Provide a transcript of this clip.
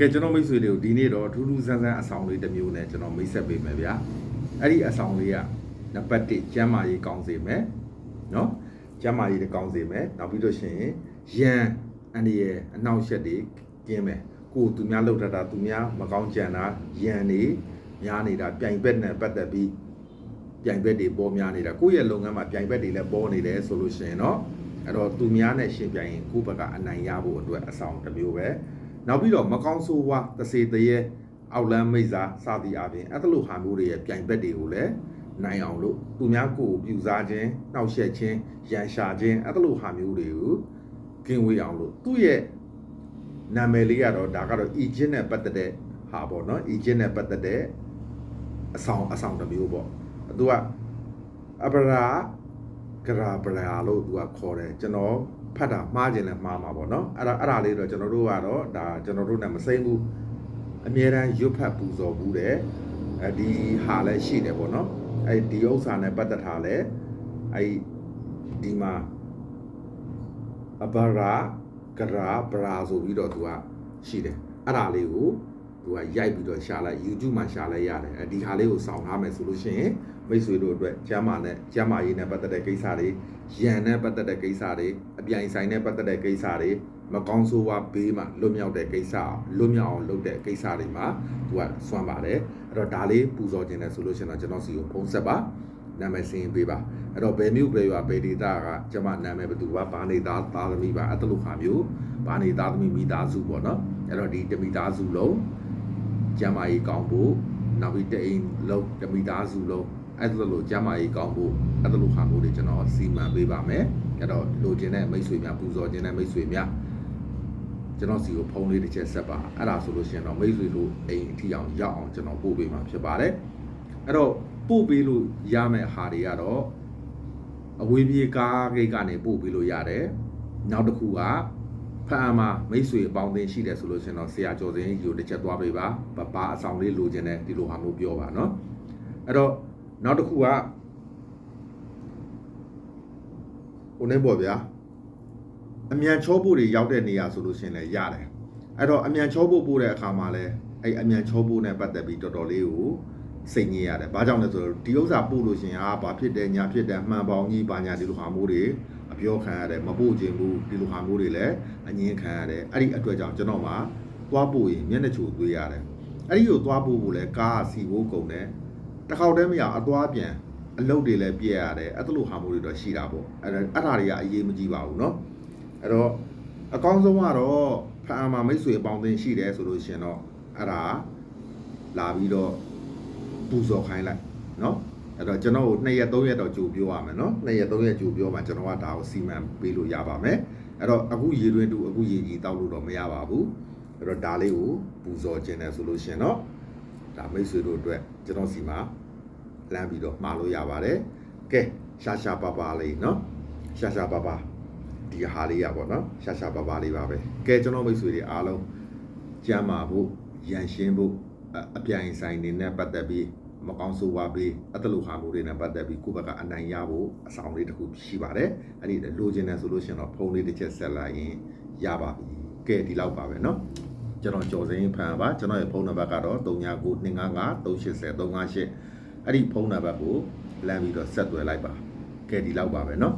ကဲကျွန်တော်မိတ်ဆွေတွေကိုဒီနေ့တော့ထူးထူးဆန်းဆန်းအဆောင်လေးတစ်မျိုးနဲ့ကျွန်တော်မိတ်ဆက်ပေးမယ်ဗျာအဲ့ဒီအဆောင်လေးကနံပါတ်1ကျမ်းမာရေးကောင်းစေမယ်နော်ကျမ်းမာရေးကောင်းစေမယ်နောက်ပြီးလို့ရှိရင်ရန်အန္တရာယ်အနှောက်အယှက်တွေကင်းမယ်ကိုယ်သူများလှုပ်ထတာသူများမကောင်းကြံတာရန်နေများနေတာပြိုင်ဘက်နဲ့ပတ်သက်ပြီးပြိုင်ဘက်တွေပေါ်များနေတာကိုယ့်ရဲ့လုပ်ငန်းမှာပြိုင်ဘက်တွေလည်းပေါ်နေတယ်ဆိုလို့ရှိရင်တော့အဲ့တော့သူများနဲ့ရှင်ပြိုင်ရင်ကိုယ့်ဘက်ကအနိုင်ရဖို့အတွက်အဆောင်တစ်မျိုးပဲ နောက်ပြီးတော့မကောင်းဆိုးဝါတစေတရေအောက်လန်းမိတ်စာစသည်အပြင်အဲ့ဒါလိုဟာမျိုးတွေရဲ့ပြိုင်ဘက်တွေကိုလည်းနိုင်အောင်လို့သူများကိုယ်ပြူစားခြင်းနှောက်ယှက်ခြင်းရန်ရှာခြင်းအဲ့ဒါလိုဟာမျိုးတွေကိုကင်းဝေးအောင်လို့သူ့ရဲ့နာမည်လေးကတော့ဒါကတော့ Egypt နဲ့ပတ်သက်တဲ့ဟာပေါ့နော် Egypt နဲ့ပတ်သက်တဲ့အဆောင်အဆောင်တစ်မျိုးပေါ့သူကအဘရာဂရာဘရာလို့သူကခေါ်တယ်ကျွန်တော် ဖတ်တာမှားခြင်းလည်းမှားမှာပေါ့နော်အဲ့ဒါအဲ့ဒါလေးတော့ကျွန်တော်တို့ကတော့ဒါကျွန်တော်တို့နဲ့မစိမ့်ဘူးအမြဲတမ်းရွတ်ဖတ်ပူဇော်ဘူးတဲ့အဲဒီဟာလည်းရှိတယ်ပေါ့နော်အဲ့ဒီဥစ္စာနဲ့ပတ်သက်တာလည်းအဲ့ဒီမှာအဘရာဂရာဘရာဆိုပြီးတော့သူကရှိတယ်အဲ့ဒါလေးကို သူကရိုက်ပြီးတော့ရှာလိုက် YouTube မှာရှာလိုက်ရတယ်အဲဒီဟာလေးကိုစောင့်ထားမယ်ဆိုလို့ရှိရင်မိတ်ဆွေတို့အတွက်ကျမ်းမာနဲ့ကျမ်းမာရေးနဲ့ပတ်သက်တဲ့ကိစ္စတွေရန်နဲ့ပတ်သက်တဲ့ကိစ္စတွေအပြိုင်ဆိုင်နဲ့ပတ်သက်တဲ့ကိစ္စတွေမကောင်းဆိုးဝါးဘေးမှာလွတ်မြောက်တဲ့ကိစ္စလွတ်မြောက်အောင်လုပ်တဲ့ကိစ္စတွေမှာသူကစွမ်းပါတယ်အဲ့တော့ဒါလေးပူဇော်ခြင်းနဲ့ဆိုလို့ရှိရင်တော့ကျွန်တော်စီကိုဖုန်းဆက်ပါနာမည်စင်းပေးပါအဲ့တော့ဘယ်မြို့ဘယ်ရွာဘယ်ဒေသကကျွန်မနာမည်ဘယ်သူပါဘာနေသားသားသမီးပါအဲ့တလူခါမျိုးဘာနေသားသမီးမိသားစုပေါ့နော်အဲ့တော့ဒီတမိသားစုလုံး ကျမ်းမာရေးကောင်းဖို့နောက်ပြီးတအိမ်လုံးတမိသားစုလုံးအဲ့ဒါလိုကျမ်းမာရေးကောင်းဖို့အဲ့ဒါလိုဟာမျိုးတွေကျွန်တော်စီမံပေးပါမယ်အဲ့တော့လိုချင်တဲ့မိတ်ဆွေများပူဇော်ခြင်းတဲ့မိတ်ဆွေများကျွန်တော်စီကိုဖုန်းလေးတစ်ချက်ဆက်ပါအဲ့ဒါဆိုလို့ရှိရင်တော့မိတ်ဆွေတို့အိမ်အထီအောင်ရောက်အောင်ကျွန်တော်ပို့ပေးမှာဖြစ်ပါတယ်အဲ့တော့ပို့ပေးလို့ရမယ့်ဟာတွေကတော့အဝေးပြေးကားဂိတ်ကနေပို့ပေးလို့ရတယ်နောက်တစ်ခုက ဖအံမှာမိတ်ဆွေအပေါင်းအသင်းရှိတယ်ဆိုလို့ရှင်တော့ဆရာကျော်စင်ကြီးကိုတစ်ချက်သွားပေးပါပပအဆောင်လေးလိုချင်တယ်ဒီလိုဟာမျိုးပြောပါနော်အဲ့တော့နောက်တစ်ခုကဟိုနေပေါ့ဗျာအမြန်ချောဖို့တွေရောက်တဲ့နေရာဆိုလို့ရှင်လည်းရတယ်အဲ့တော့အမြန်ချောဖို့ပို့တဲ့အခါမှာလည်းအဲ့အမြန်ချောဖို့နဲ့ပတ်သက်ပြီးတော်တော်လေးကိုစိတ်ညစ်ရတယ်။ဘာကြောင့်လဲဆိုတော့ဒီဥစ္စာပို့လို့ရှင်ကဘာဖြစ်တယ်ညာဖြစ်တယ်မှန်ပေါင်းကြီးဘာညာဒီလိုဟာမျိုးတွေ ပြောခံရတယ်မပို့ခြင်းဘူးဒီလိုဟာမျိုးတွေလည်းအငင်းခံရတယ်။အဲ့ဒီအတွက်ကြောင့်ကျွန်တော်မှာသွားပို့ရင်မျက်နှာချိုသွေးရတယ်။အဲ့ဒီကိုသွားပို့ဖို့လဲကားကစီဖို့ကုန်တယ်။တစ်ခေါက်တည်းမရအသွားပြန်အလုပ်တွေလည်းပြည့်ရတယ်။အဲ့လိုဟာမျိုးတွေတော့ရှိတာပေါ့။အဲ့ဒါအဲ့ဒါတွေကအရေးမကြီးပါဘူးเนาะ။အဲ့တော့အကောင်းဆုံးကတော့ဖန်အာမမိတ်ဆွေအပေါင်းအသင်းရှိတယ်ဆိုလို့ရှင်တော့အဲ့ဒါလာပြီးတော့ ပူဇော်ခိုင်းလိုက်เนาะ အဲ့တော့ကျွန်တော်ကို2ရက်3ရက်တော့ကြိုပြောရမယ်နော်2ရက်3ရက်ကြိုပြောမှကျွန်တော်ကဒါကိုစီမံပေးလို့ရပါမယ်အဲ့တော့အခုရေတွင်တူအခုရေကြီးတောက်လို့တော့မရပါဘူးအဲ့တော့ဒါလေးကိုပူဇော်ခြင်းနဲ့ဆိုလို့ရှင်တော့ဒါမိတ်ဆွေတို့အတွက်ကျွန်တော်စီမှာလမ်းပြီးတော့မှာလို့ရပါတယ်ကဲရှာရှာပါပါလေးနော်ရှာရှာပါပါဒီဟာလေးရပါတော့ရှာရှာပါပါလေးပါပဲကဲကျွန်တော်မိတ်ဆွေတွေအားလုံးကြမ်းပါဖို့ရန်ရှင်းဖို့အပြိုင်ဆိုင်နေနဲ့ပတ်သက်ပြီး မကောင်းဆိုးဝါးပြီးအတလူဟာမှုတွေနဲ့ပတ်သက်ပြီးကိုယ့်ဘက်ကအနိုင်ရဖို့အဆောင်လေးတစ်ခုရှိပါတယ်အဲ့ဒီလိုချင်တယ်ဆိုလို့ရှိရင်တော့ဖုန်းလေးတစ်ချက်ဆက်လိုက်ရင်ရပါပြီကဲဒီလောက်ပါပဲเนาะကျွန်တော်ကြော်စင်းဖန်ပါကျွန်တော်ရဲ့ဖုန်းနံပါတ်ကတော့399255 380 358အဲ့ဒီဖုန်းနံပါတ်ကိုလမ်းပြီးတော့ဆက်သွယ်လိုက်ပါကဲဒီလောက်ပါပဲเนาะ